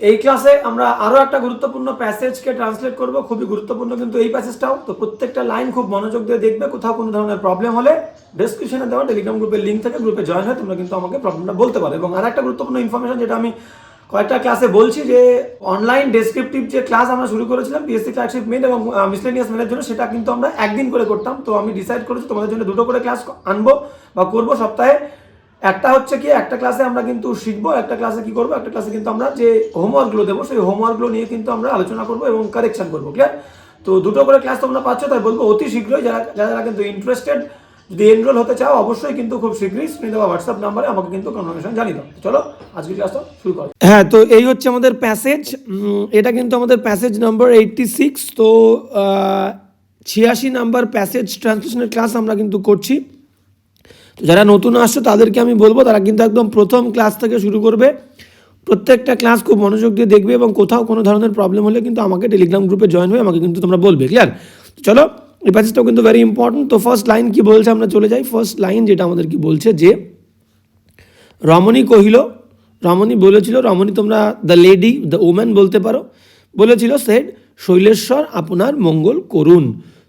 এই ক্লাসে আমরা আরও একটা গুরুত্বপূর্ণ প্যাসেজকে ট্রান্সলেট করব, খুবই গুরুত্বপূর্ণ কিন্তু এই প্যাসেজটাও তো প্রত্যেকটা লাইন খুব মনোযোগ দিয়ে দেখবে, কোথাও কোনো ধরনের প্রবলেম হলে ডেসক্রিপশনে দেওয়া টেলিগ্রাম গ্রুপের লিঙ্ক থেকে গ্রুপে জয়েন হয় তোমরা কিন্তু আমাকে প্রবলেমটা বলতে পারো। এবং আর একটা গুরুত্বপূর্ণ ইনফরমেশন যেটা আমি কয়েকটা ক্লাসে বলছি যে অনলাইন ডেসক্রিপটিভ যে ক্লাস আমরা শুরু করেছিলাম পিএসসি ক্লার্কশিপ মেন এবং মিসলেনিয়াস মেনের জন্য, সেটা কিন্তু আমরা একদিন করে করতাম। তো আমি ডিসাইড করেছি তোমাদের জন্য দুটো করে ক্লাস আনব বা করব সপ্তাহে। একটা হচ্ছে কি, একটা ক্লাসে আমরা কিন্তু শিখব, একটা ক্লাসে কি করব, একটা ক্লাসে কিন্তু আমরা যে হোমওয়ার্কগুলো দেবো, সেই হোমওয়ার্কগুলো নিয়ে কিন্তু আমরা আলোচনা করব এবং কারেকশন করব ক্লিয়ার তো দুটো করে ক্লাস তোমরা পাচ্ছ, তাই বলব অতি শীঘ্রই যারা যারা কিন্তু ইন্টারেস্টেড যদি এনরোল হতে চাও, অবশ্যই কিন্তু খুব শীঘ্রই স্ক্রিনে দেওয়া হোয়াটসঅ্যাপ নাম্বারে আমাকে কিন্তু কনফার্মেশন জানিয়ে দাও। চলো, আজকের ক্লাসটা শুরু করো হ্যাঁ তো এই হচ্ছে আমাদের প্যাসেজ এটা কিন্তু আমাদের প্যাসেজ নাম্বার এইটটি সিক্স তো ছিয়াশি নাম্বার প্যাসেজ ট্রান্সলেশনের ক্লাস আমরা কিন্তু করছি। তো যারা নতুন আসছো, তাদেরকে আমি বলব, তারা কিন্তু একদম প্রথম ক্লাস থেকে শুরু করবে। প্রত্যেকটা ক্লাস খুব মনোযোগ দিয়ে দেখবে এবং কোথাও কোনো ধরনের প্রবলেম হলে কিন্তু আমাকে টেলিগ্রাম গ্রুপে জয়েন হয়ে আমাকে কিন্তু তোমরা বলবে ক্লিয়ার চলো এই প্যাসেজটাও কিন্তু ভেরি ইম্পর্টেন্ট তো ফার্স্ট লাইন কি বলছে, আমরা চলে যাই। ফার্স্ট লাইন যেটা আমাদের কি বলছে যে, রমণী কহিল, রমণী বলেছিল, রমণী তোমরা দ্য লেডি দ্য ওম্যান বলতে পারো, বলেছিল সেড শৈলেশ্বর, আপনার মঙ্গল করুন।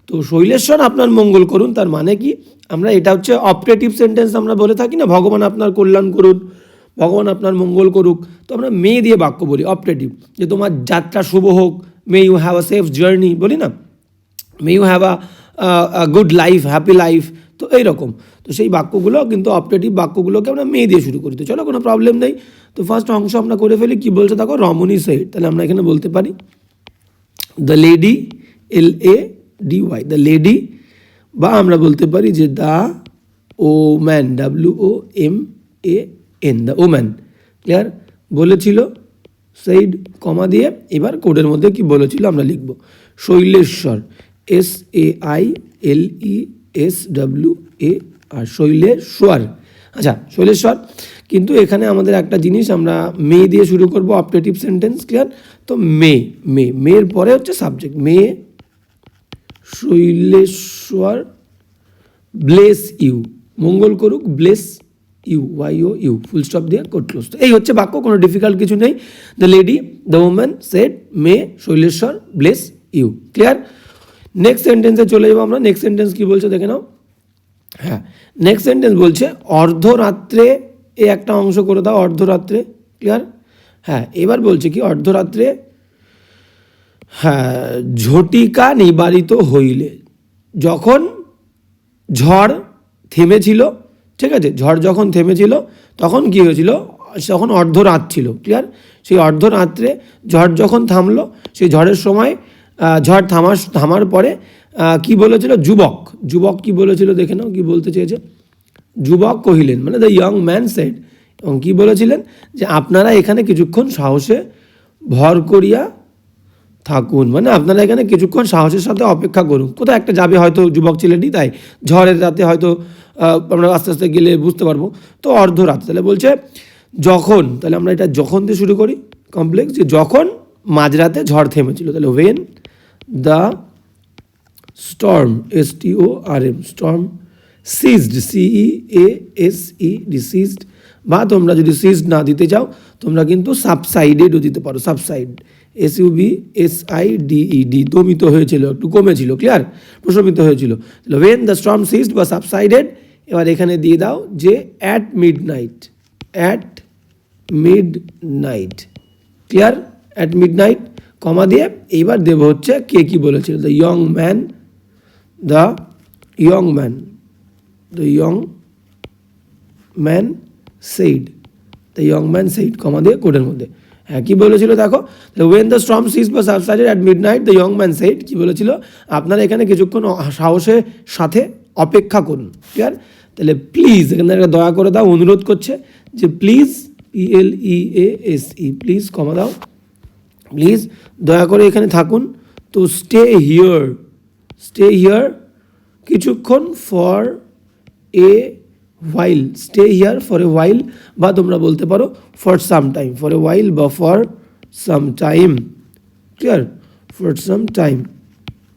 তো শৈলেশ্বর আপনার মঙ্গল করুন, তার মানে কি? আমরা এটা হচ্ছে অপারেটিভ সেন্টেন্স আমরা বলে থাকি না, ভগবান আপনার কল্যাণ করুন ভগবান আপনার মঙ্গল করুক। তো আমরা মে দিয়ে বাক্য বলি অপারেটিভ যে তোমার যাত্রা শুভ হোক may you have a safe journey বলি না? May you have a good life happy life তো এইরকম। তো সেই বাক্যগুলো কিন্তু অপারেটিভ বাক্যগুলোকে আমরা মে দিয়ে শুরু করি। তো চলো, কোনো প্রবলেম নেই। তো ফার্স্ট অংশ আমরা করে ফেলি, কী বলছে দেখো? রমণী সেট তাহলে আমরা এখানে বলতে পারি the lady L A D Y the lady বা আমরা বলতে পারি যে the woman W O M A N the woman clear বলেছিল সেইড কমা দিয়ে, এবার কোডের মধ্যে কি বলেছিল আমরা লিখব, Shaileshwar S A I L E S W A R Shaileshwar আচ্ছা শৈলেশ্বর, কিন্তু এখানে আমাদের একটা জিনিস আমরা মে দিয়ে শুরু করব অপটেটিভ সেন্টেন্স ক্লিয়ার তো মে মে, মেয়ের পরে হচ্ছে subject may Shaileshwar bless you মঙ্গল করুক bless you Y O U full stop দিয়ে কোট ক্লোজ এই হচ্ছে বাক্য, কোনো ডিফিকাল্ট কিছু নেই। The lady the woman said may Shaileshwar bless you clear next সেন্টেন্সে চলে যাব আমরা। নেক্সট সেন্টেন্স কি বলছে, দেখে নাও। হ্যাঁ। নেক্সট সেন্টেন্স বলছে, অর্ধরাত্রে এ একটা অংশ করে দাও, অর্ধরাত্রে। ক্লিয়ার হ্যাঁ। এবার বলছে কি, অর্ধরাত্রে ঝটিকা নিবারিত হইলে, যখন ঝড় থেমেছিল, ঠিক আছে, ঝড় যখন থেমেছিল, তখন কি হয়েছিল? তখন অর্ধরাত ছিল ক্লিয়ার সেই অর্ধরাত্রে ঝড় যখন থামলো, সেই ঝড়ের সময় ঝড় থামার থামার পরে কি বলেছিল? যুবক যুবক কি বলেছিল দেখে নাও, কি বলতে চেয়েছে? যুবক কহিলেন মানে দ্য ইয়ং ম্যান সেড এবং কি বলেছিলেন? যে আপনারা এখানে কিছুক্ষণ সাহসে ভর করিয়া থাকুন। মানে আপনারা এখানে কিছুক্ষণ সাহসের সাথে অপেক্ষা করুন। কোথাও একটা যাবে হয়তো যুবক ছেলেটি, তাই ঝড়ের রাতে হয়তো আমরা আস্তে আস্তে গেলে বুঝতে পারব। তো অর্ধ রাত, তাহলে বলছে যখন, তাহলে আমরা এটা যখন দিয়ে শুরু করি কমপ্লেক্স যে যখন মাঝরাতে ঝড় থেমেছিল, তাহলে when the storm S O R M storm ceased C E A S E D ceased বা তোমরা যদি সিজড না দিতে চাও, তোমরা কিন্তু সাবসাইডেডও দিতে পারো subside S U B S I D D দমিত হয়েছিল, একটু কমেছিল ক্লিয়ার প্রশমিত হয়েছিল। ওয়েন দ্য স্টর্ম সিস্ট বা সাবসাইডেড এবার এখানে দিয়ে দাও যে at midnight at midnight clear at midnight comma দিয়ে এইবার দেব হচ্ছে কে কি বলেছিল? The young man the young man the young man said the young man said comma দিয়ে কোডের মধ্যে। হ্যাঁ কী বলেছিল দেখো? ওয়েন দ্য স্ট্রম সিজ বা subsided at midnight the young man said কী বলেছিল? আপনারা এখানে কিছুক্ষণ সাহসের সাথে অপেক্ষা করুন ক্লিয়ার তাহলে প্লিজ এখানে একটা দয়া করে দাও, অনুরোধ করছে যে please P L E S E please comma দাও। প্লিজ দয়া করে এখানে থাকুন। তো স্টে হিয়ার স্টে হিয়ার কিছুক্ষণ for a while stay here for a while বা তোমরা বলতে পারো for some time for a while বা for some time clear for some time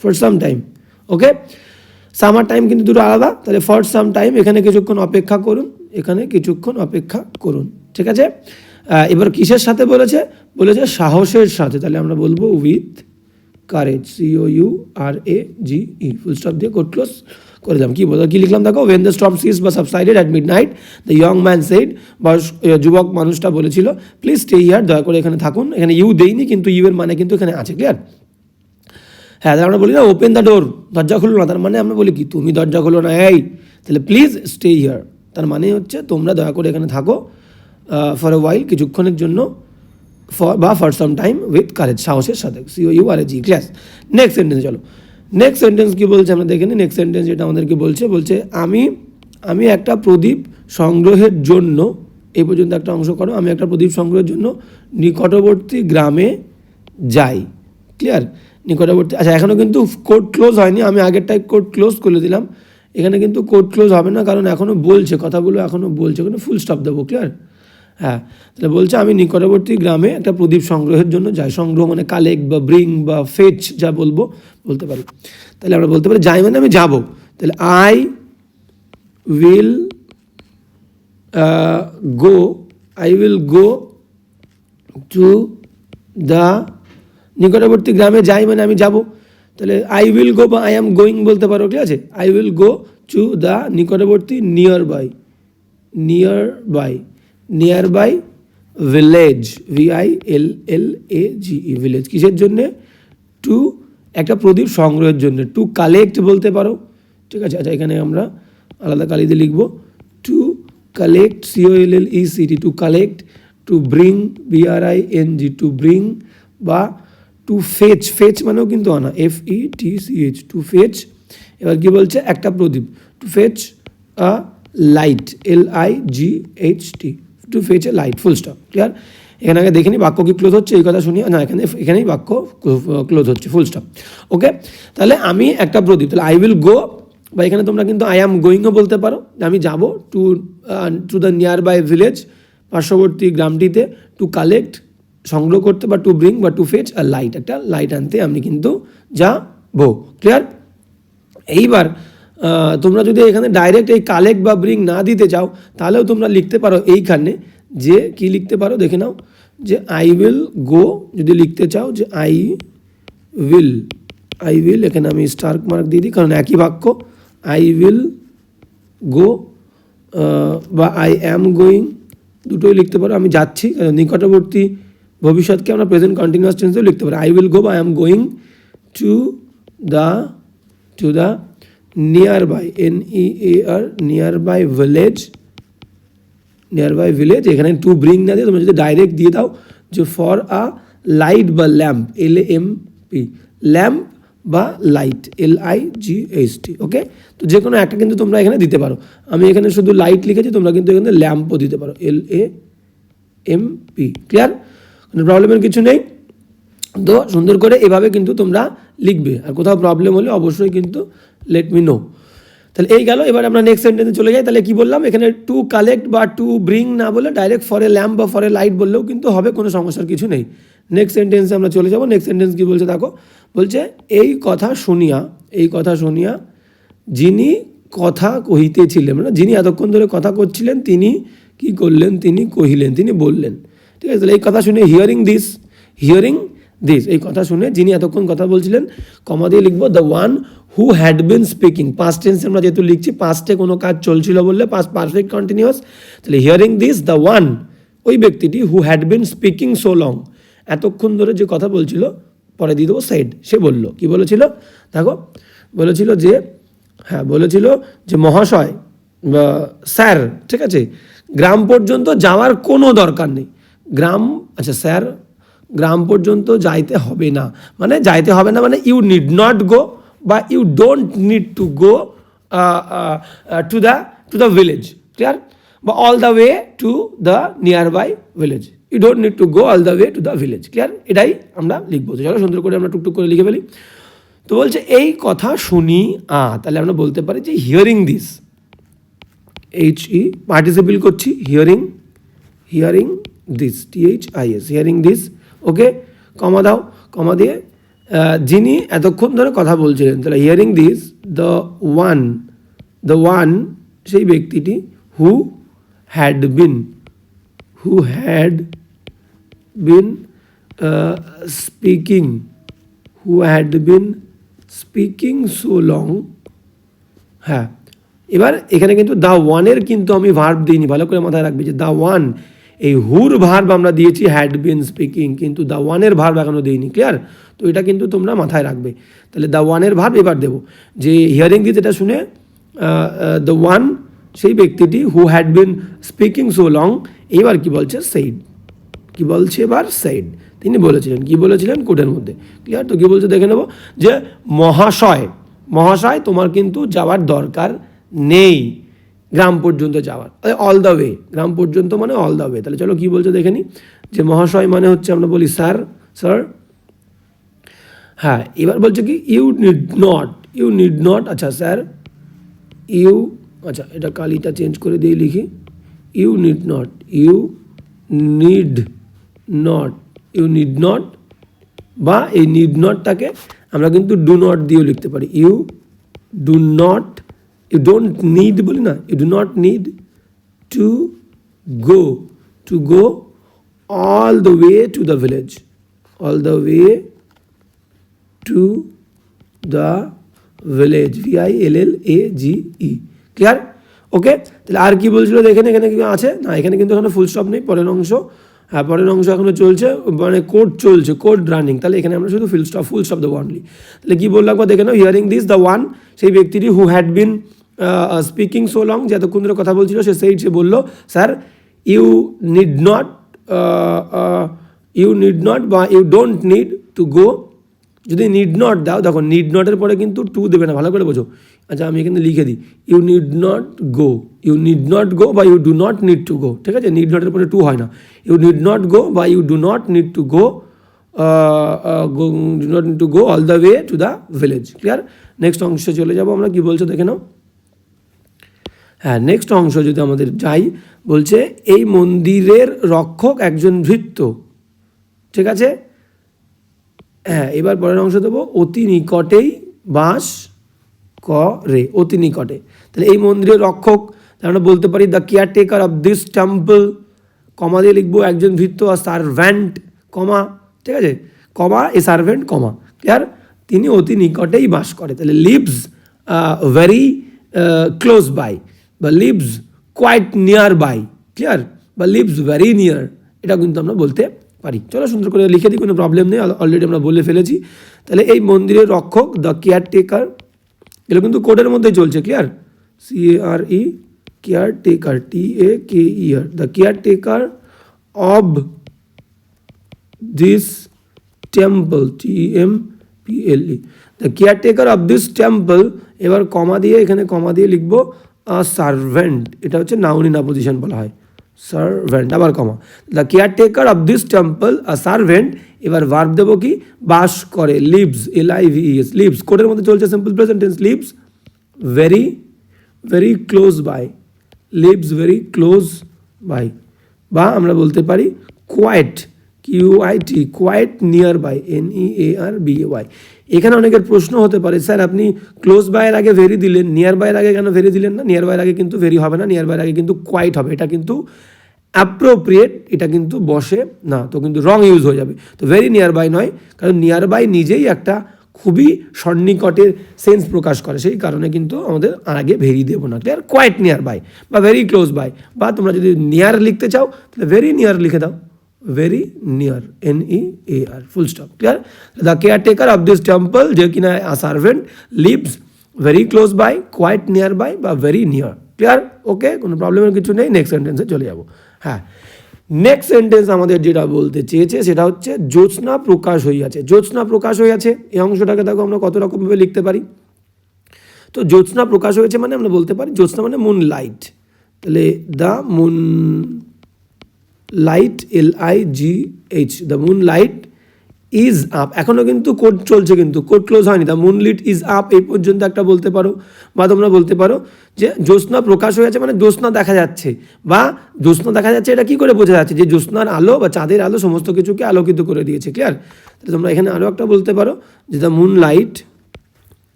for some time okay summer time কিন্তু দুটো আলাদা, তাহলে ফর সাম টাইম এখানে কিছুক্ষণ অপেক্ষা করুন, এখানে কিছুক্ষণ অপেক্ষা করুন, ঠিক আছে? এবার কিসের সাথে বলেছে? বলেছে সাহসের সাথে, তাহলে আমরা বলব with courage C O U R A G E full stop দিয়ে কোড ক্লোজ করে দিলাম। কি বলতো? কি লিখলাম দেখো? ওয়েন দ্য স্টপ সিজ বা subsided at midnight the young man said বা যুবক মানুষটা বলেছিল প্লিজ স্টে ইয়ার দয়া করে এখানে থাকুন। এখানে ইউ দেইনি, কিন্তু ইউ এর মানে কিন্তু এখানে আছে ক্লিয়ার হ্যাঁ তাহলে আমরা বলি না ওপেন দ্য ডোর দরজা খুলো না। তার মানে আমরা বলি কি, তুমি দরজা খুলো না, এই, তাহলে প্লিজ স্টে হিয়ার তার মানে হচ্ছে, তোমরা দয়া করে এখানে থাকো ফর এ ওয়াইল কিছুক্ষণের জন্য ফর বা for some time with courage সাহসের সাথে। C O U R G class next sentence চলো। নেক্সট সেন্টেন্স কি বলছে আমরা দেখে নিই। নেক্সট সেন্টেন্স যেটা আমাদেরকে বলছে বলছে, আমি আমি একটা প্রদীপ সংগ্রহের জন্য এই পর্যন্ত একটা অংশ করো। আমি একটা প্রদীপ সংগ্রহের জন্য নিকটবর্তী গ্রামে যাই। ক্লিয়ার নিকটবর্তী আচ্ছা এখনও কিন্তু কোড ক্লোজ হয়নি। আমি আগেরটাই কোড ক্লোজ করে দিলাম। এখানে কিন্তু কোড ক্লোজ হবে না, কারণ এখনও বলছে, কথাগুলো এখনও বলছে ওখানে ফুল স্টপ দেবো। ক্লিয়ার হ্যাঁ তাহলে বলছে, আমি নিকটবর্তী গ্রামে একটা প্রদীপ সংগ্রহের জন্য যাই। সংগ্রহ মানে কালেক্ট বা ব্রিং বা ফেচ যা বলব, বলতে পারি। তাহলে আমরা বলতে পারি, যাই মানে আমি যাব। তাহলে I will go I will go to the নিকটবর্তী গ্রামে যাই মানে আমি যাব। তাহলে আই উইল গো বা আই এম গোয়িং বলতে পারো, ঠিক আছে? I will go to the নিকটবর্তী nearby nearby nearby village V I L L A G E village কিসের জন্যে? টু একটা প্রদীপ সংগ্রহের জন্য। টু কালেক্ট বলতে পারো। ঠিক আছে? আচ্ছা এখানে আমরা আলাদা কালিতে লিখব। To collect C O L L E C T collect to bring B R I N G to bring বা টু ফেচ ফেচ মানেও কিন্তু আনা। F E T C H to fetch এবার কি বলছে? একটা প্রদীপ। To fetch a light L I G H T to fetch a light full stop clear এখানে আগে দেখে নি, বাক্য কি ক্লোজ হচ্ছে? এই কথা শুনি না, এখানে, এখানেই বাক্য ক্লোজ হচ্ছে ফুল স্টপ ওকে তাহলে আমি একটা প্রদীপ, তাহলে আই উইল গো বা এখানে তোমরা কিন্তু আই অ্যাম গোয়িংও বলতে পারো। আমি যাব to to the nearby village পার্শ্ববর্তী গ্রামটিতে টু কালেক্ট সংগ্রহ করতে বা টু ব্রিং বা টু ফেচ আর লাইট একটা লাইট আনতে আমি কিন্তু যাব। ক্লিয়ার এইবার তোমরা যদি এখানে ডাইরেক্ট এই কালেক্ট বা ব্রিং না দিতে চাও, তাহলেও তোমরা লিখতে পারো এইখানে যে কি লিখতে পারো, দেখে নাও, যে আই উইল গো যদি লিখতে চাও যে আই উইল আই উইল এখানে আমি স্টার্ক মার্ক দিয়ে দিই, কারণ একই বাক্য আই উইল গো বা আই অ্যাম গোয়িং দুটোই লিখতে পারো, আমি যাচ্ছি নিকটবর্তী ভবিষ্যৎকে আমরা প্রেজেন্ট কন্টিনিউয়াস টেন্সেও লিখতে পারি। আই উইল গো বা I am going to the to the nearby N E A R nearby village nearby village এখানে টু ব্রিং না দিয়ে তোমরা যদি ডাইরেক্ট দিয়ে দাও, যে ফর আ লাইট বা lamp L M P lamp বা light L I G H T okay তো যে কোনো একটা কিন্তু তোমরা এখানে দিতে পারো। আমি এখানে শুধু লাইট লিখেছি, তোমরা কিন্তু এখানে ল্যাম্পও দিতে পারো L A M P clear কোনো প্রবলেমের কিছু নেই? তো সুন্দর করে এভাবে কিন্তু তোমরা লিখবে। আর কোথাও প্রবলেম হলে অবশ্যই কিন্তু লেট মি নো তাহলে এই গেল, এবার আমরা নেক্সট সেন্টেন্সে চলে যাই। তাহলে কি বললাম? এখানে টু কালেক্ট বা টু ব্রিং না বলে ডাইরেক্ট ফর ল্যাম্প বা ফর লাইট বললেও কিন্তু হবে, কোনো সমস্যার কিছু নেই। নেক্সট সেন্টেন্সে আমরা চলে যাব। নেক্সট সেন্টেন্স কি বলছে দেখো? বলছে, এই কথা শুনিয়া, এই কথা শুনিয়া যিনি কথা কহিতেছিলেন মানে যিনি এতক্ষণ ধরে কথা করছিলেন, তিনি কি করলেন? তিনি কহিলেন, তিনি বললেন। ঠিক আছে, তাহলে এই কথা শুনে হিয়ারিং দিস হিয়ারিং দিস এই কথা শুনে যিনি এতক্ষণ কথা বলছিলেন, কমা দিয়ে লিখব the one who had been speaking past tense আমরা যেহেতু লিখছি পাস্টে কোনো কাজ চলছিল বললে পাস্ট পারফেক্ট কন্টিনিউয়াস তাহলে হিয়ারিং দিস দ্য ওয়ান ওই ব্যক্তিটি who had been speaking so long এতক্ষণ ধরে যে কথা বলছিল, পরে দিয়ে দেবো সাইড সে বলল। কি বলেছিল? দেখো, বলেছিল যে হ্যাঁ বলেছিল যে মহাশয় স্যার, ঠিক আছে, গ্রাম পর্যন্ত যাওয়ার কোনো দরকার নেই। গ্রাম আচ্ছা স্যার গ্রাম পর্যন্ত যাইতে হবে না। মানে যাইতে হবে না মানে ইউ নিড নট গো বা you don't need to go to the to the village clear বা all the way to the nearby village you don't need to go all the way to the village clear এটাই আমরা লিখব। তো চলো সুন্দর করে আমরা টুকটুক করে লিখে ফেলি। তো বলছে, এই কথা শুনি, আ, তাহলে আমরা বলতে পারি যে hearing this H E participle করছি hearing hearing this T H I S hearing this okay comma দাও কমা দিয়ে আহ, যিনি এতক্ষণ ধরে কথা বলছিলেন তাহলে hearing this the one the one সেই ব্যক্তিটি who had been who had been speaking who had been speaking so long হ্যাঁ এবার এখানে কিন্তু দ্য ওয়ানের কিন্তু আমি ভার্ব দিইনি ভালো করে মাথায় রাখবি যে দ্য ওয়ান এই হুর ভার্ব আমরা দিয়েছি হ্যাড বিন স্পিকিং কিন্তু দ্য ওয়ানের ভার্ব এখনও দিইনি ক্লিয়ার তো এটা কিন্তু তোমরা মাথায় রাখবে। তাহলে দ্য ওয়ানের ভার্ব এবার দেবো। যে হিয়ারিং দিতে এটা শুনে? দ্য ওয়ান সেই ব্যক্তিটি who had been speaking so long এবার কি বলছে? সেইড কি বলছে এবার? সাইড তিনি বলেছিলেন। কি বলেছিলেন? কোর্টের মধ্যে। ক্লিয়ার তো কি বলছে? দেখে নেব। যে মহাশয় মহাশয় তোমার কিন্তু যাওয়ার দরকার নেই। গ্রাম পর্যন্ত যাওয়ার। অল দ্য ওয়ে গ্রাম পর্যন্ত মানে অল দ্য ওয়ে তাহলে চলো কি বলছো দেখে নি? যে মহাশয় মানে হচ্ছে আমরা বলি স্যার স্যার। হ্যাঁ এবার বলছে কি you need not you need not আচ্ছা স্যার ইউ আচ্ছা এটা কালিটা চেঞ্জ করে দিয়ে লিখি। You need not you need not you need not বা এই নিড নটটাকে আমরা কিন্তু ডু নট দিয়েও লিখতে পারি। You do not you don't need বলি না you do not need to go to go all the way to the village all the way to the village V I L L A G E clear okay তাহলে আর কি বলছিল দেখেন এখানে কি আছে? না, এখানে কিন্তু এখানে ফুল স্টপ নেই, পরের অংশ। হ্যাঁ পরের অংশ এখনও চলছে মানে কোড চলছে কোড রানিং তাহলে এখানে আমরা শুধু ফুল স্টপ ফুল স্টপ দেবো অনলি তাহলে কি বললাম দেখে নাও হিয়ারিং দিস দ্য ওয়ান সেই ব্যক্তিটি who had been speaking so long যে এতক্ষণ ধরে কথা বলছিল, সে সেই সে বলল sir you need not you need not বা you don't need to go যদি নিড নট দাও, দেখো নিড নটের পরে কিন্তু টু দেবে না, ভালো করে বোঝো। আচ্ছা আমি এখানে লিখে দিই। You need not go you need not go বা you do not need to go ঠিক আছে? নিড নটের পরে টু হয় না। ইউ নিড নট গো বা you do not need to go go do not need to go all the way to the village clear next অংশে চলে যাব আমরা, কি বলছো দেখে নাও। হ্যাঁ নেক্সট অংশ যদি আমাদের যাই, বলছে এই মন্দিরের রক্ষক একজন ভৃত্য। ঠিক আছে? হ্যাঁ এবার পরের অংশ দেবো। অতি নিকটেই বাস করে, অতি নিকটে। তাহলে এই মন্দিরের রক্ষক আমরা বলতে পারি the caretaker of this temple comma দিয়ে লিখব একজন ভৃত্য আর সার্ভ্যান্ট কমা। ঠিক আছে? কমা এ সার্ভেন্ট কমা। ক্লিয়ার তিনি অতি নিকটেই বাস করে। তাহলে লিভস ভেরি ক্লোজ বাই বা lives quite near by clear বা লিভস ভেরি নিয়ার এটা কিন্তু আমরা বলতে পারি। চলো সুন্দর করে লিখে দিই, কোনো প্রবলেম নেই। অলরেডি আমরা বলে ফেলেছি। তাহলে এই মন্দিরের রক্ষক দ্য কেয়ারটেকার এগুলো কিন্তু কোডের মধ্যেই চলছে clear C A R E care taker T A K E R the care taker of this temple T M P L E the care taker of this temple এবার comma দিয়ে, এখানে কমা দিয়ে লিখব সার্ভেন্ট এটা হচ্ছে নাউনি না position বলা হয়। সার্ভেন্ট আবার comma the caretaker of this temple a servant এবার ভার্ব দেবো কি? বাস করে lives L I V lives কোডের মধ্যে চলছে simple present tense lives very very close by lives very close by বা আমরা বলতে পারি quite Q I T quite near by N E A R B A Y এখানে অনেকের প্রশ্ন হতে পারে, স্যার, আপনি ক্লোজ বাইয়ের আগে ভেরি দিলেন নিয়ার বাইয়ের আগে কেন ভেরি দিলেন না? নিয়ার বাইয়ের আগে কিন্তু ভেরি হবে না নিয়ার বাইয়ের আগে কিন্তু কোয়াইট হবে। এটা কিন্তু অ্যাপ্রোপ্রিয়েট এটা কিন্তু বসে না, তো কিন্তু রং ইউজ হয়ে যাবে। তো ভেরি নিয়ার বাই নয়, কারণ নিয়ার বাই নিজেই একটা খুবই সন্নিকটের সেন্স প্রকাশ করে। সেই কারণে কিন্তু আমাদের আগে ভেরি দেবো না। ক্লিয়ার কোয়াইট নিয়ার বাই বা ভেরি ক্লোজ বাই বা তোমরা যদি নিয়ার লিখতে চাও, তাহলে ভেরি নিয়ার লিখে দাও। Very near N E A R full stop clear the caretaker of this temple যে কিনা servant lives very close by quite near by বা ভেরি নিয়ার ক্লিয়ার ওকে কোনো প্রবলেমের কিছু নেই নেক্সট সেন্টেন্সে চলে যাব। হ্যাঁ নেক্সট সেন্টেন্স আমাদের যেটা বলতে চেয়েছে, সেটা হচ্ছে, জ্যোৎস্না প্রকাশ হইয়াছে। জ্যোৎস্না প্রকাশ হইয়াছে, এই অংশটাকে দেখো আমরা কত রকমভাবে লিখতে পারি। তো জ্যোৎস্না প্রকাশ হয়েছে মানে আমরা বলতে পারি, জ্যোৎস্না মানে মুন লাইট তাহলে the moonlight L I G H the moonlight is up এখনও কিন্তু কোড চলছে কিন্তু কোড ক্লোজ হয়নি। The moonlit is up এই পর্যন্ত একটা বলতে পারো বা তোমরা বলতে পারো যে জ্যোৎস্না প্রকাশ হয়ে হয়েছে মানে জ্যোৎস্না দেখা যাচ্ছে বা জ্যোৎস্না দেখা যাচ্ছে এটা কি করে বোঝা যাচ্ছে? যে জ্যোৎস্নার আলো বা চাঁদের আলো সমস্ত কিছুকে আলোকিত করে দিয়েছে ক্লিয়ার তাহলে তোমরা এখানে আরও একটা বলতে পারো যে the moonlight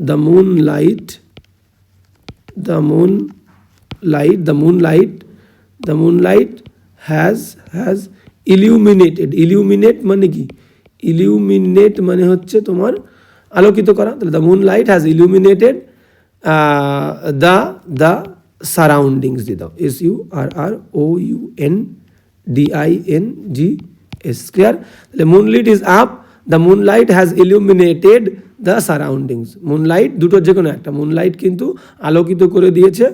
the moonlight the moonlight the moonlight the moonlight has has illuminated illuminate মানে কি? ইলিউমিনেট মানে হচ্ছে তোমার আলোকিত করা। তাহলে the moonlight has illuminated the the surroundings দিয়ে দাও। S U R R O U N D I N G S clear তাহলে moonlit is up the moonlight has illuminated the surroundings moonlight দুটোর যে কোনো একটা। মুনলাইট কিন্তু আলোকিত করে দিয়েছে।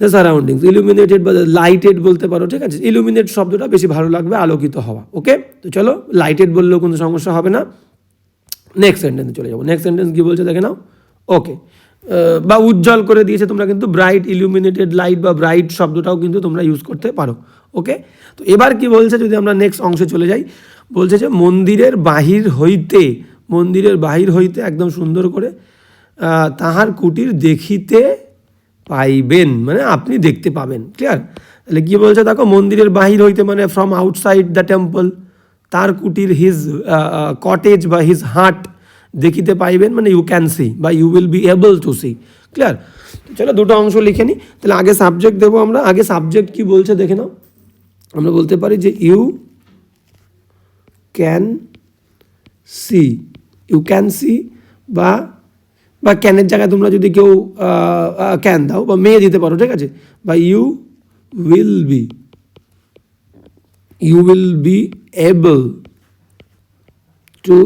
দ্য সারাউন্ডিংস ইলুমিনেটেড বা লাইটেড বলতে পারো, ঠিক আছে? ইলুমিনেট শব্দটা বেশি ভালো লাগবে, আলোকিত হওয়া, ওকে? তো চলো লাইটেড বললেও কোনো সমস্যা হবে না। নেক্সট সেন্টেন্সে চলে যাব। নেক্সট সেন্টেন্স কি বলছে দেখে নাও? ওকে বা উজ্জ্বল করে দিয়েছে তোমরা কিন্তু ব্রাইট ইলুমিনেটেড লাইট বা ব্রাইট শব্দটাও কিন্তু তোমরা ইউজ করতে পারো, ওকে? তো এবার কি বলছে যদি আমরা নেক্সট অংশে চলে যাই? বলছে যে মন্দিরের বাহির হইতে, মন্দিরের বাহির হইতে একদম সুন্দর করে তাহার কুটির দেখিতে পাইবেন মানে আপনি দেখতে পাবেন ক্লিয়ার তাহলে কি বলছে দেখো, মন্দিরের বাহির হইতে মানে ফ্রম আউটসাইড দ্য টেম্পল তার কুটির হিজ কটেজ বা হিজ হাট দেখিতে পাইবেন মানে ইউ ক্যান সি বা you will be able to see clear চলো দুটো অংশ লিখে নিই, তাহলে আগে সাবজেক্ট দেবো আমরা, আগে সাবজেক্ট কি বলছে দেখে নাও। আমরা বলতে পারি যে you can see you can see বা বা ক্যানের জায়গায় তোমরা যদি কেউ ক্যান দাও বা মেয়ে দিতে পারো, ঠিক আছে? বা you will be, you will be able to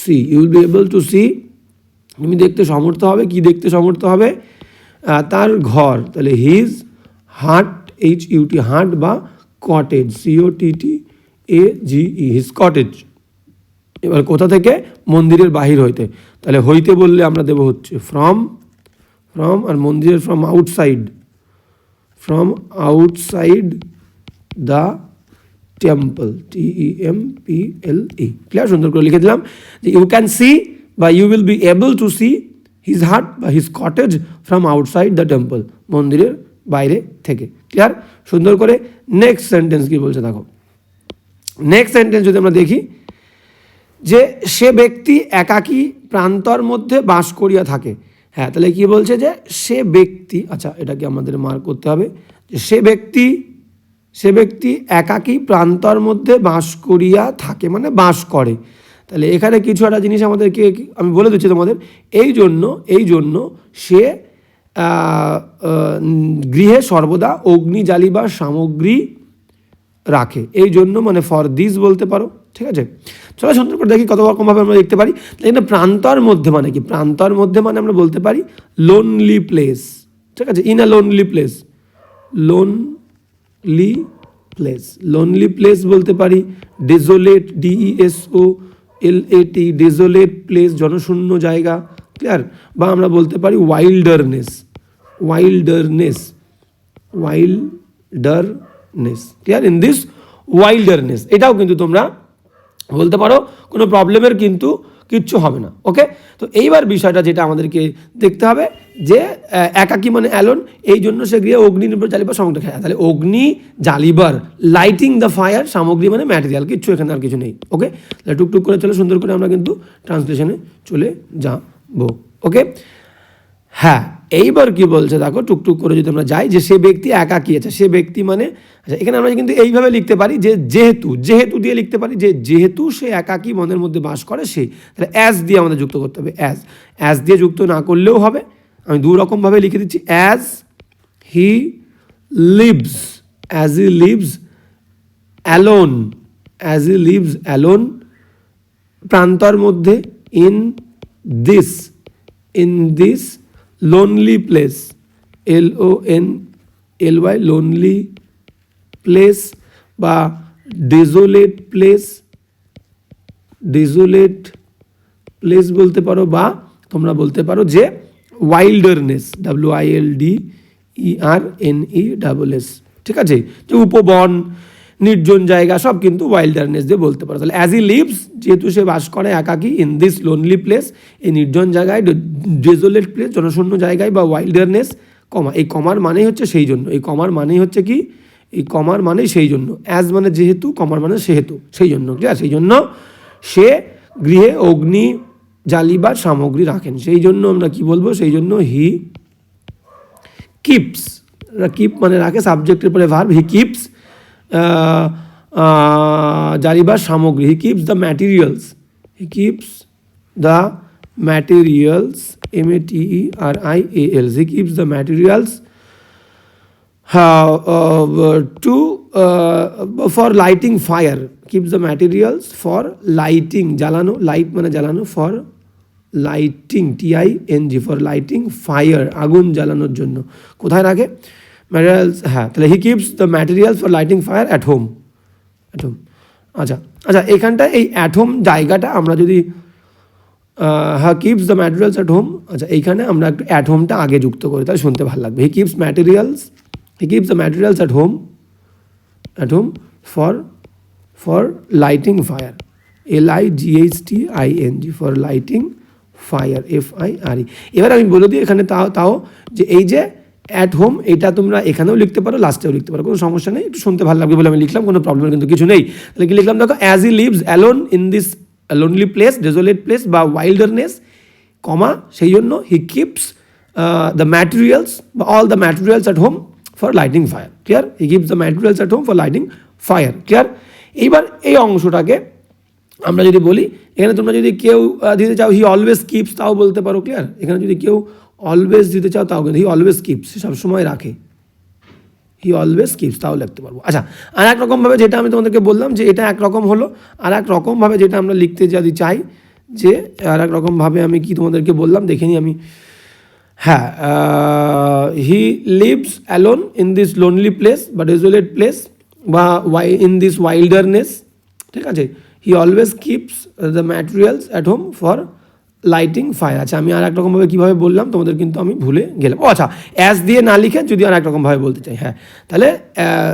see, you will be able to see, তুমি দেখতে সমর্থ হবে, কি দেখতে সমর্থ হবে? তার ঘর, তাহলে his hut H U T hut বা cottage C O T A G E, his cottage. এবার কোথা থেকে? মন্দিরের বাহির হইতে। তাহলে হইতে বললে আমরা দেব হচ্ছে ফ্রম ফ্রম আর মন্দিরের from outside from outside the temple T E M P L E clear সুন্দর করে লিখে দিলাম যে ইউ ক্যান সি বা you will be able to see his hut বা his cottage from outside the temple মন্দিরের বাইরে থেকে। ক্লিয়ার সুন্দর করে নেক্সট সেন্টেন্স কি বলছে দেখো। নেক্সট সেন্টেন্স যদি আমরা দেখি যে সে ব্যক্তি একাকী প্রান্তর মধ্যে বাস করিয়া থাকে। হ্যাঁ তাহলে কি বলছে যে সে ব্যক্তি আচ্ছা এটাকে আমাদের মার করতে হবে, যে সে ব্যক্তি সে ব্যক্তি একাকী প্রান্তর মধ্যে বাস করিয়া থাকে মানে বাস করে। তাহলে এখানে কিছু একটা জিনিস আমাদেরকে আমি বলে দিচ্ছি তোমাদের, এই জন্য এই জন্য সে গৃহে সর্বদা অগ্নি জ্বালিবার সামগ্রী রাখে। এই জন্য মানে ফর দিস বলতে পারো। ঠিক আছে? চলো সুন্দর করে দেখি কত রকমভাবে আমরা দেখতে পারি। এখানে প্রান্তর মধ্যে মানে কি? প্রান্তর মধ্যে মানে আমরা বলতে পারি লোনলি প্লেস ঠিক আছে? In a lonely place lonely place lonely place বলতে পারি ডেজোলেট ডিইএসও এল এ টি ডেজোলেট প্লেস জনশূন্য জায়গা। ক্লিয়ার বা আমরা বলতে পারি wilderness wilderness wilderness clear in this wilderness এটাও কিন্তু তোমরা বলতে পারো, কোনো প্রবলেমের কিন্তু কিচ্ছু হবে না ওকে তো এইবার বিষয়টা যেটা আমাদেরকে দেখতে হবে যে একাকী মানে অ্যালোন এই জন্য সে গৃহে অগ্নি নির্ভর জ্বালিবার সামগ্রী খায়। তাহলে অগ্নি জ্বালিবার লাইটিং দ্য ফায়ার সামগ্রী মানে ম্যাটেরিয়াল কিচ্ছু এখানে আর কিছু নেই ওকে তাহলে টুকটুক করে চলে, সুন্দর করে আমরা কিন্তু ট্রান্সলেশনে চলে যাব ওকে হ্যাঁ এইবার কি বলছে দেখো, টুকটুক করে যদি আমরা যাই, যে সে ব্যক্তি একাকী আছে? সে ব্যক্তি মানে আচ্ছা এখানে আমরা কিন্তু এইভাবে লিখতে পারি যে যেহেতু যেহেতু দিয়ে লিখতে পারি যে যেহেতু সে একাকী মনের মধ্যে বাস করে, সে, তাহলে অ্যাজ দিয়ে আমাদের যুক্ত করতে হবে অ্যাজ অ্যাজ দিয়ে যুক্ত না করলেও হবে। আমি দু রকমভাবে লিখে দিচ্ছি as he lives as he lives alone as he lives alone প্রান্তর মধ্যে in this in this lonely place L O N L Y lonely place বা ডেজোলেট প্লেস ডেজোলেট প্লেস বলতে পারো বা তোমরা বলতে পারো যে wilderness W I L D E R N E double S ঠিক আছে? যে উপবন নির্জন জায়গা সব কিন্তু ওয়াইল্ডারনেস দিয়ে বলতে পারো। তাহলে অ্যাজ ই লিভস যেহেতু সে বাস করে একাকী ইন দিস লোনলি প্লেস এই নির্জন জায়গায় ডেজোলেট প্লেস জনশূন্য জায়গায় বা ওয়াইল্ডারনেস কমা এই কমার মানেই হচ্ছে সেই জন্য। এই কমার মানেই হচ্ছে কি? এই কমার মানে সেই জন্য। অ্যাজ মানে যেহেতু, কমার মানে সেহেতু। সেই জন্য আছে সেই জন্য সে গৃহে অগ্নি জ্বালিবার সামগ্রী রাখেন। সেই জন্য আমরা কি বলব? সেই জন্য হি কিপস কিপ মানে রাখে সাবজেক্টের পরে ভার্ব হি কিপস জারিবার সামগ্রী he keeps the materials he keeps the materials M A T E R I A L S he keeps the materials to for lighting fire keeps the materials for lighting জ্বালানো light মানে জ্বালানো for lighting T I N G for lighting fire আগুন জ্বালানোর জন্য। কোথায় রাখে? Materials হ্যাঁ তাহলে he keeps the materials for lighting fire at home at home আচ্ছা আচ্ছা এখানটা এই অ্যাট হোম জায়গাটা আমরা যদি হ্যাঁ keeps the materials at home আচ্ছা এইখানে আমরা একটু অ্যাট হোমটা আগে যুক্ত করি, তাহলে শুনতে ভালো লাগবে. He keeps materials he keeps the materials at home at home for for lighting fire L I G H T I N G for lighting fire F I R E এবার আমি বলে দিই এখানে তাও তাও যে এই যে অ্যাট হোম এটা তোমরা এখানেও লিখতে পারো লাস্টেও লিখতে পারো, কোনো সমস্যা নেই, একটু শুনতে ভালো লাগবে বলে আমি লিখলাম, কোনো প্রবলেম কিন্তু কিছু নেই। তাহলে কি লিখলাম? দেখো as he lives alone in this lonely place desolate place বা ওয়াইল্ডারনেস কমা সেই জন্য হি কিপস দ্য ম্যাটেরিয়ালস বা all the materials at home for lighting fire clear he keeps the materials at home for lighting fire clear এইবার এই অংশটাকে আমরা যদি বলি, এখানে তোমরা যদি কেউ দিতে চাও হি অলওয়েজ কিপস তাও বলতে পারো ক্লিয়ার এখানে যদি কেউ অলওয়েজ দিতে চাও তাও কিন্তু হি অলওয়েজ কিপস সবসময় রাখে। হি অলওয়েজ কিপস তাও লিখতে পারব। আচ্ছা আর এক রকমভাবে যেটা আমি তোমাদেরকে বললাম যে এটা একরকম হলো আর এক রকমভাবে যেটা আমরা লিখতে যদি চাই, যে আর এক রকমভাবে আমি কি তোমাদেরকে বললাম, দেখে নিই আমি। হ্যাঁ he lives alone in this lonely place বা ডেজোলেট প্লেস বা ওয়াই ইন দিস ওয়াইল্ডারনেস ঠিক আছে? He always keeps the materials at home for lighting fire আচ্ছা আমি আর এক রকমভাবে কীভাবে বললাম, তোমাদের কিন্তু আমি ভুলে গেলাম। ও আচ্ছা অ্যাজ দিয়ে না লিখে যদি আর এক রকমভাবে বলতে চাই হ্যাঁ। তাহলে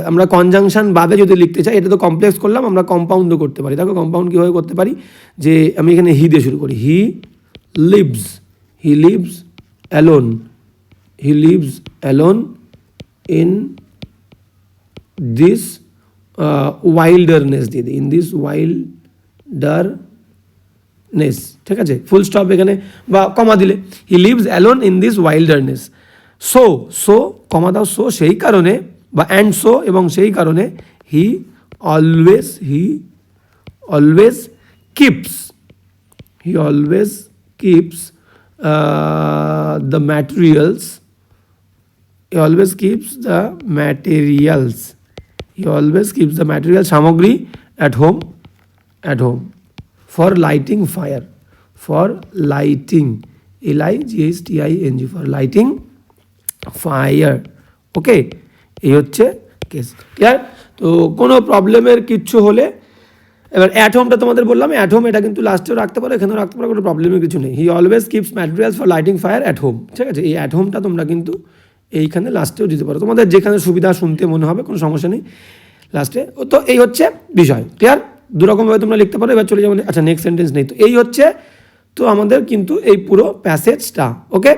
আমরা কনজাংশন বাদে যদি লিখতে চাই, এটা তো কমপ্লেক্স করলাম, আমরা কম্পাউন্ডও করতে পারি। দেখো কম্পাউন্ড কীভাবে করতে পারি? যে আমি এখানে হি দিয়ে শুরু করি। He lives he lives alone he lives alone in this wilderness দিয়ে দিই। ইন দিস ওয়াইল্ডারনেস ঠিক আছে? ফুল স্টপ এখানে বা কমা দিলে he lives alone in this wilderness so so comma দাও সো সেই কারণে বা অ্যান্ড সো এবং সেই কারণে he always he always keeps always keeps uh, the materials he always keeps the materials he always keeps the material সামগ্রী at home at home. Lighting fire. For lighting. L i g h t i n g, for lighting fire. Okay এই হচ্ছে case clear তো কোনো প্রবলেমের কিচ্ছু হলে, এবার অ্যাটমটা তোমাদের বললাম অ্যাটম এটা কিন্তু লাস্টেও রাখতে পারো, এখানেও রাখতে পারো, কোনো প্রবলেমের কিছু নেই। He always keeps materials for lighting fire at home ঠিক আছে? এই অ্যাট হোমটা তোমরা কিন্তু এইখানে লাস্টেও দিতে পারো। তোমাদের যেখানে সুবিধা শুনতে মনে হবে, কোনো সমস্যা নেই। লাস্টে তো এই হচ্ছে বিষয়। ক্লিয়ার দুরকমভাবে তোমরা লিখতে পারো, এবার চলে যাব আচ্ছা নেক্সট সেন্টেন্স নেই তো। এই হচ্ছে, তো আমাদের কিন্তু এই পুরো প্যাসেজটা ওকে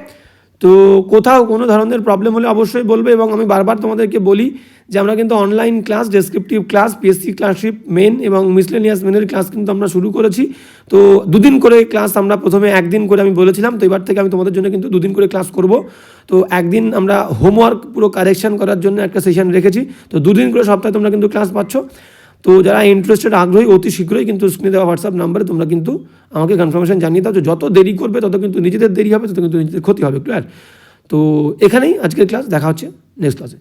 তো কোথাও কোনো ধরনের প্রবলেম হলে অবশ্যই বলবে এবং আমি বারবার তোমাদেরকে বলি যে আমরা কিন্তু online class descriptive class PSC ক্লাসশিপ main এবং মিসলেনিয়াস মেনের ক্লাস কিন্তু আমরা শুরু করেছি। তো দুদিন করে ক্লাস আমরা প্রথমে একদিন করে আমি বলেছিলাম, তো এবার থেকে আমি তোমাদের জন্য কিন্তু দুদিন করে ক্লাস করব। তো একদিন আমরা হোমওয়ার্ক পুরো কারেকশন করার জন্য একটা সেশন রেখেছি, তো দুদিন করে সপ্তাহে তোমরা কিন্তু ক্লাস পাচ্ছ। তো যারা ইন্টারেস্টেড আগ্রহী, অতি শীঘ্রই কিন্তু স্ক্রিনে দেওয়া হোয়াটসঅ্যাপ নাম্বারে তোমরা কিন্তু আমাকে কনফার্মেশন জানিয়ে দাও যত দেরি করবে, তত কিন্তু নিজেদের দেরি হবে, তত কিন্তু নিজেদের ক্ষতি হবে। ক্লিয়ার তো এখানেই আজকের ক্লাস দেখা হচ্ছে নেক্সট ক্লাসে